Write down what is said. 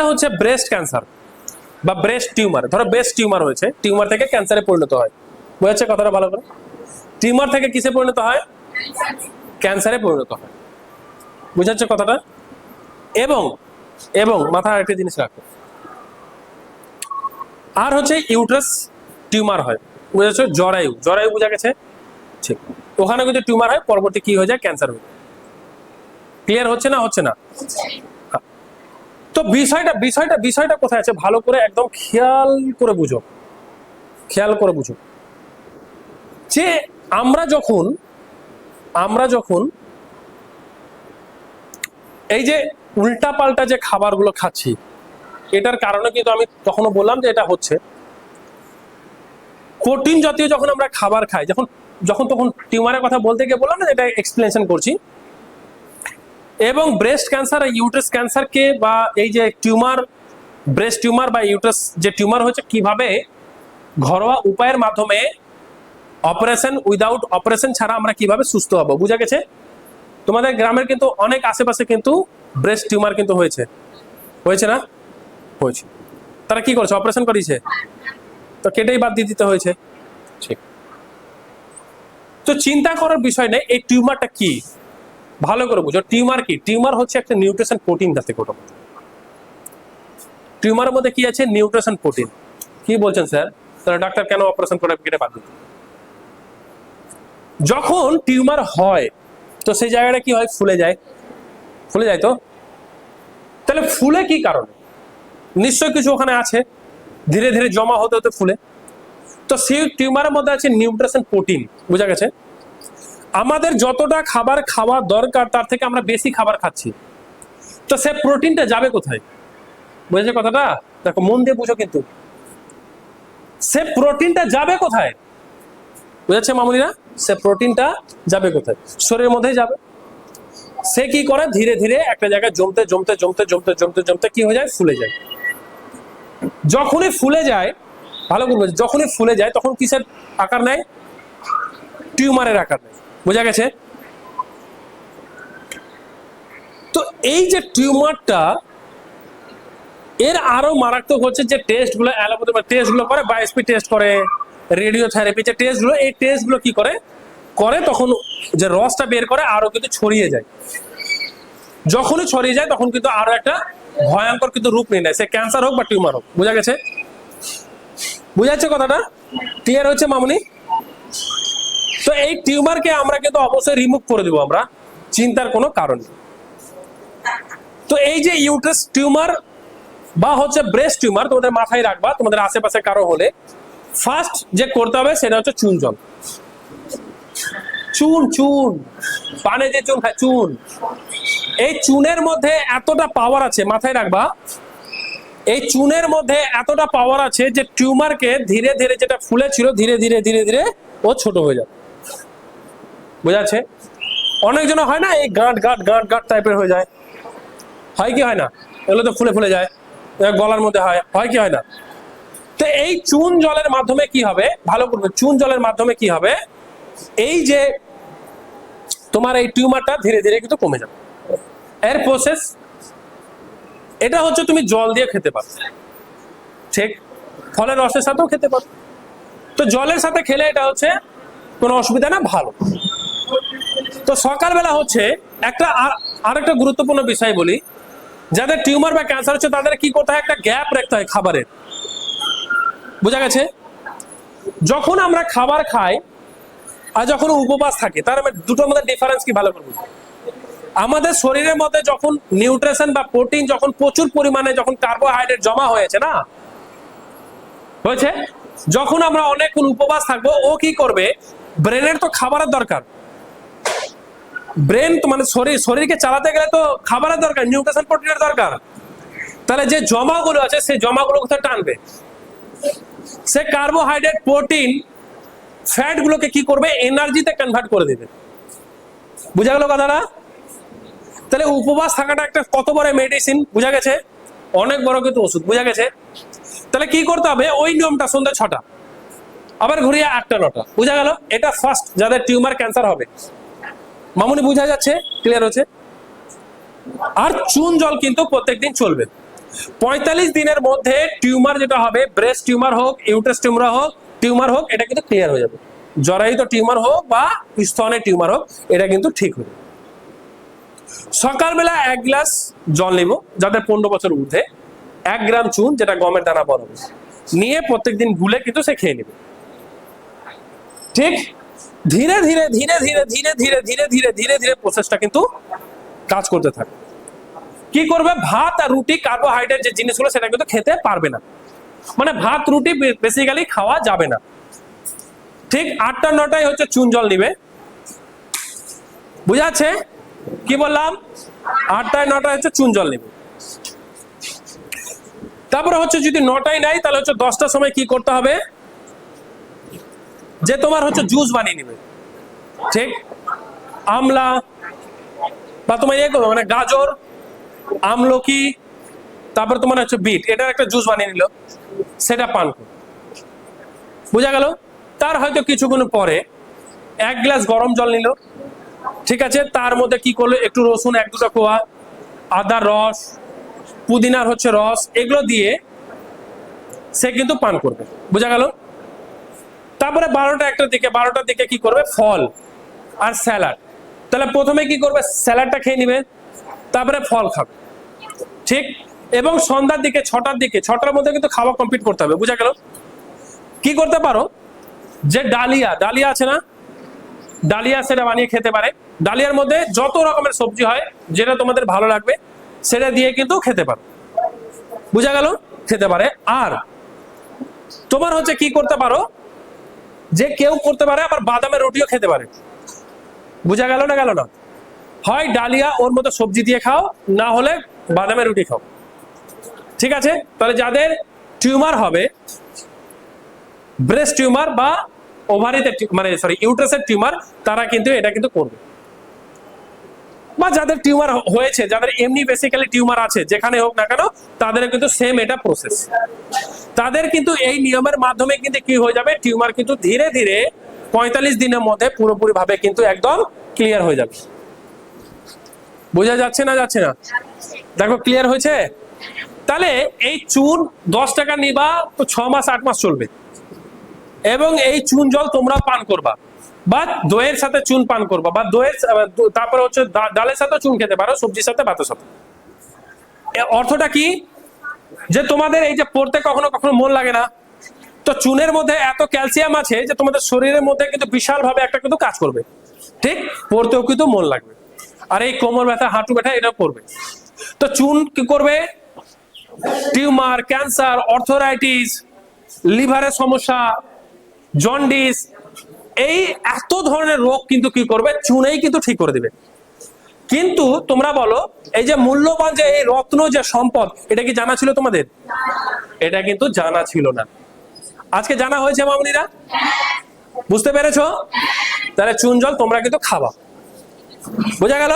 এটা হচ্ছে breast cancer বা ব্রেস্ট টিউমার ধরো ব্রেস্ট টিউমার হয়েছে টিউমার থেকে ক্যান্সারে পরিণত হয়। বুঝাচ্ছে কথাটা ভালো করে? টিউমার থেকে কিসে পরিণত হয়? ক্যান্সারে পরিণত হয়। বুঝাচ্ছে কথাটা? এবং এবং মাথায় আরেকটা জিনিস রাখো। আর হচ্ছে ইউট্রাস টিউমার হয়। বুঝেছ? জরায়ু। জরায়ু বোঝা গেছে? ঠিক। ওখানে কিন্তু টিউমার হয়, পরবর্তী কি হয়ে যায়? ক্যান্সার হয়ে ক্লিয়ার হচ্ছে না? হচ্ছে না। তো বিষয়টা বিষয়টা বিষয়টা কোথায় আছে? ভালো করে একদম খেয়াল করে বুঝো। খেয়াল করে বুঝো। যে আমরা যখন আমরা যখন এই যে উল্টা পাল্টা যে খাবারগুলো খাচ্ছি, এটার কারণে কিন্তু আমি তখনও বললাম যে এটা হচ্ছে, প্রোটিন জাতীয় যখন আমরা খাবার খাই, যখন যখন তখন টিউমারের কথা বলতে গিয়ে বললাম না এটা এক্সপ্লেনেশন করছি এবং ব্রেস্ট ক্যান্সার আর ইউটারাস ক্যান্সারকে বা এই যে টিউমার ব্রেস্ট টিউমার বা ইউটারাস যে টিউমার হচ্ছে কীভাবে ঘরোয়া উপায়ের মাধ্যমে অপারেশন উইদাউট অপারেশন ছাড়া আমরা কীভাবে সুস্থ হব বুঝা গেছে? তোমাদের গ্রামের কিন্তু অনেক আশেপাশে কিন্তু ব্রেস্ট টিউমার কিন্তু হয়েছে। হয়েছে না? হয়েছে। তারা কি করেছে? অপারেশন করিয়েছে? তো কেটেই বাদ দিয়ে দিতে হয়েছে। ঠিক। তো চিন্তা করার বিষয় নেই এই টিউমারটা কি? ভালো করে বুঝো। টিউমার কি? টিউমার হচ্ছে একটা নিউট্রিশন প্রোটিন যাতে কোনো টিউমারের মধ্যে কি আছে? Nutrition protein. কি বলছেন স্যার? তাহলে ডাক্তার কেন অপারেশন করে কেটে বাদ দিত যখন টিউমার হয়, তো সেই জায়গাটা কি হয়? ফুলে যায়। ফুলে যায় তো? তাহলে ফুলে কি কারণে? নিশ্চয় কিছু ওখানে আছে। ধীরে ধীরে জমা হতে হতে ফুলে। তো সেই টিউমারের মধ্যে আছে নিউট্রিশন প্রোটিন। বোঝা গেছে? আমাদের যতটা খাবার খাওয়া দরকার, তার থেকে আমরা বেশি খাবার খাচ্ছি। তো সে প্রোটিনটা যাবে কোথায়? বুঝেছে কথাটা? দেখো, মন দিয়ে বুঝো কিন্তু। সে প্রোটিনটা যাবে কোথায়? বুঝেছে মামুনিরা? সে প্রোটিনটা যাবে কোথায়? শরীরের মধ্যেই যাবে। সে কি করে? ধীরে ধীরে একটা জায়গায় জমতে জমতে জমতে জমতে জমতে জমতে কি হয়ে যায়? ফুলে যায়। যখনই ফুলে যায়, ভালো করে যখনই ফুলে যায়, তখন কিসের আকার নেয়? টিউমারের আকার নেয়। বোঝা গেছে? তো এই যে টিউমারটা, এর আরও মারাত্মক হচ্ছে যে টেস্টগুলো অ্যালোপ্যাথি টেস্টগুলো করে বায়োস্পি টেস্ট করে রেডিও থেরাপি যে টেস্টগুলো এই টেস্টগুলো কি করে? করে তখন যে রসটা বের করে আরও কিন্তু ছড়িয়ে যায়। যখনই ছড়িয়ে যায়, তখন কিন্তু আরও একটা ভয়ঙ্কর কিন্তু রূপ নিয়ে নেয়। সে ক্যান্সার হোক বা টিউমার হোক, বোঝা গেছে? বুঝা যাচ্ছে কথাটা? ক্লিয়ার হচ্ছে মামুনি? তো এই টিউমারকে আমরা কিন্তু অবশ্যই রিমুভ করে দিব আমরা, চিন্তার কোনো কারণ নেই। তো এই যে ইউট্রাস টিউমার বা হচ্ছে ব্রেস্ট টিউমার তোমাদের মাথায় রাখবা, তোমাদের আশেপাশে কারও হলে ফার্স্ট যে করতে হবে সেটা হচ্ছে চুন জল। চুন চুন, পানে যে চুন খায় চুন। এই চুনের মধ্যে এতটা পাওয়ার আছে, মাথায় রাখবা, এই চুনের মধ্যে এতটা পাওয়ার আছে যে টিউমারকে ধীরে ধীরে যেটা ফুলে ছিল ধীরে ধীরে ধীরে ধীরে ও ছোট হয়ে যাবে। বোঝাচ্ছে? অনেকজন হয় না, এই গাঁট গাঁট গাঁট গাঁট টাইপের হয়ে যায়। হয় কি হয় না? এগুলো তো ফুলে ফুলে যায় গলার মধ্যে হয় হয় কি হয় না? তো এই চুন জলের মাধ্যমে কি হবে? ভালো করবে চুন জলের মাধ্যমে কি হবে? এই যে তোমার এই টিউমারটা ধীরে ধীরে কিন্তু কমে যাবে। এর প্রসেস এটা হচ্ছে তুমি জল দিয়ে খেতে পারো। ঠিক? ফলের রসের সাথেও খেতে পারো। তো জলের সাথে খেলে এটা হচ্ছে কোনো অসুবিধা না, ভালো। তো সকালবেলা হচ্ছে একটা আর- আরেকটা গুরুত্বপূর্ণ বিষয় বলি। যাদের টিউমার বা ক্যান্সার হচ্ছে, তাদের কি করতে হয়? একটা গ্যাপ রাখতে হয় খাবারের। বোঝা গেছে? যখন আমরা খাবার খাই আর যখন উপবাস থাকে, তার মানে দুটোর মধ্যে ডিফারেন্স কি ভালো করব আমাদের শরীরের মধ্যে যখন নিউট্রিশন বা প্রোটিন যখন প্রচুর পরিমাণে যখন কার্বোহাইড্রেট জমা হয়েছে না, হয়েছে? যখন আমরা অনেকক্ষণ উপবাস থাকব, ও কি করবে? ব্রেনের তো খাবারের দরকার। ব্রেন মানে শরীর, শরীরকে চালাতে গেলে তো খাবারের দরকার নিউট্রিশন প্রোটিনের দরকার। তাহলে যে জমাগুলো আছে, সেই জমাগুলো কোথায় টানবে? সে কার্বোহাইড্রেট প্রোটিন ফ্যাট গুলোকে কি করবে? এনার্জিতে কনভার্ট করে দেবে। বুঝা গেল কথাটা? তাহলে উপবাস থাকাটা একটা কত বড় মেডিসিন বুঝা গেছে? অনেক বড় কিন্তু ওষুধ, বুঝা গেছে? তাহলে কি করতে হবে? ওই নিয়মটা সন্ধ্যা ছটা। আবার ঘুরিয়ে আটটা নটা, বুঝা গেল? এটা ফার্স্ট যাদের টিউমার ক্যান্সার হবে। মামুনি বুঝা যাচ্ছে ক্লিয়ার হচ্ছে? আর চুন জল কিন্তু প্রত্যেকদিন চলবে। পঁয়তাল্লিশ দিনের মধ্যে টিউমার যেটা হবে ব্রেস্ট টিউমার হোক ইউটাস টিউমার হোক টিউমার হোক, এটা কিন্তু ক্লিয়ার হয়ে যাবে। জরায়িত টিউমার হোক বা স্তনের টিউমার হোক, এটা কিন্তু ঠিক হয়ে সকালবেলা এক গ্লাস জল নেব যাদের পনেরো বছর ঊর্ধ্বে। এক গ্রাম চুন, যেটা গমের দানা বড় নিয়ে প্রত্যেকদিন গুলে কিন্তু সে খেয়ে নেবে। ঠিক? ধীরে ধীরে ধীরে ধীরে ধীরে ধীরে ধীরে ধীরে ধীরে ধীরে প্রসেসটা কিন্তু কাজ করতে থাকে। কি করবে? ভাত আর রুটি কার্বোহাইড্রেট যে জিনিসগুলো, সেটা কিন্তু খেতে পারবে না। মানে ভাত, রুটি বেসিক্যালি খাওয়া যাবে না। ঠিক আটটা, নটায় হচ্ছে চুন জল নিবে। বুঝাচ্ছে? কি বললাম? আটটায়, নটায় হচ্ছে চুন জল নিবে। তারপরে হচ্ছে যদি নটায় নাই তাহলে হচ্ছে দশটার সময় কি করতে হবে? যে তোমার হচ্ছে জুস বানিয়ে নিবে। ঠিক? আমলা, বা তোমার ইয়ে মানে গাজর, আমলকি, তারপর তোমার হচ্ছে বিট, এটার একটা জুস বানিয়ে নিল, সেটা পান বোঝা গেল? তার হয়তো কিছুক্ষণ পরে এক গ্লাস গরম জল নিল, ঠিক আছে? তার মধ্যে কি করল? একটু রসুন, এক দুটো কোয়া আদার রস, পুদিনার হচ্ছে রস, এগুলো দিয়ে সে কিন্তু পান করবে। বোঝা গেল? তারপরে বারোটা একটার দিকে, বারোটার দিকে কি করবে? ফল আর স্যালাড। তাহলে প্রথমে কি করবে? স্যালাডটা খেয়ে নিবে, তারপরে ফল খাবে। ঠিক? এবং সন্ধ্যার দিকে, ছটার দিকে, ছটার মধ্যে কিন্তু খাওয়া কমপ্লিট করতে হবে, বুঝা গেল? কি করতে পারো? যে ডালিয়া ডালিয়া আছে না? ডালিয়া সেটা বানিয়ে খেতে পারে। ডালিয়ার মধ্যে যত রকমের সবজি হয়, যেটা তোমাদের ভালো লাগবে, সেটা দিয়ে কিন্তু খেতে পারো। বুঝা গেল? খেতে পারে। আর তোমার হচ্ছে কি করতে পারো? যে কেউ করতে পারে, আবার বাদামের রুটিও খেতে পারে। বুঝা গেল না গেল না? হয় ডালিয়া ওর মতো সবজি দিয়ে খাও, না হলে বাদামের রুটি খাও। ঠিক আছে? তাহলে যাদের টিউমার হবে, ব্রেস্ট টিউমার বা ওভারিতে মানে সরি ইউট্রাসের টিউমার, তারা কিন্তু এটা কিন্তু করবে। বা যাদের টিউমার হয়েছে, যাদের এমনি বেসিক্যালি টিউমার আছে, যেখানে হোক না কেন, তাদের কিন্তু সেম এটা প্রসেস তাদের কিন্তু এই নিয়মের মাধ্যমে কিন্তু কি হয়ে যাবে? টিউমার কিন্তু ধীরে ধীরে পঁয়তাল্লিশ দিনের মধ্যে পুরোপুরি ভাবে কিন্তু একদম ক্লিয়ার হয়ে যাবে। বোঝা যাচ্ছে না যাচ্ছে না? দেখো ক্লিয়ার হয়েছে? তাহলে এই চুন দশ টাকা নিবা, তো ছ মাস, আট মাস চলবে। এবং এই চুন জল তোমরা পান করবা। বা দইয়ের সাথে চুন পান করবা, বা দইয়ের তারপরে হচ্ছে ডালের সাথে চুন খেতে পারো, সবজির সাথে, ভাতের সাথে। অর্থটা কি? যে তোমাদের এই যে পড়তে কখনো কখনো মন লাগে না, তো চুনের মধ্যে এত ক্যালসিয়াম আছে যে তোমাদের শরীরের মধ্যে কিন্তু বিশাল ভাবে একটা কিন্তু কাজ করবে। ঠিক? পড়তেও কিন্তু মন লাগবে। আর এই কোমর ব্যথা, হাঁটু ব্যথা এটা করবে। তো চুন কি করবে? টিউমার, ক্যান্সার, অর্থোরাইটিস, লিভারের সমস্যা, জন্ডিস, এই এত ধরনের রোগ কিন্তু কি করবে? চুনেই কিন্তু ঠিক করে দিবে। কিন্তু তোমরা বলো, এই যে মূল্যবান যে এই রত্ন যে সম্পদ, এটা কি জানা ছিল তোমাদের? এটা কিন্তু জানা ছিল না। আজকে জানা হয়েছে মামনিরা? বুঝতে পেরেছ? তাহলে চুন জল তোমরা কিন্তু খাবা। বোঝা গেল?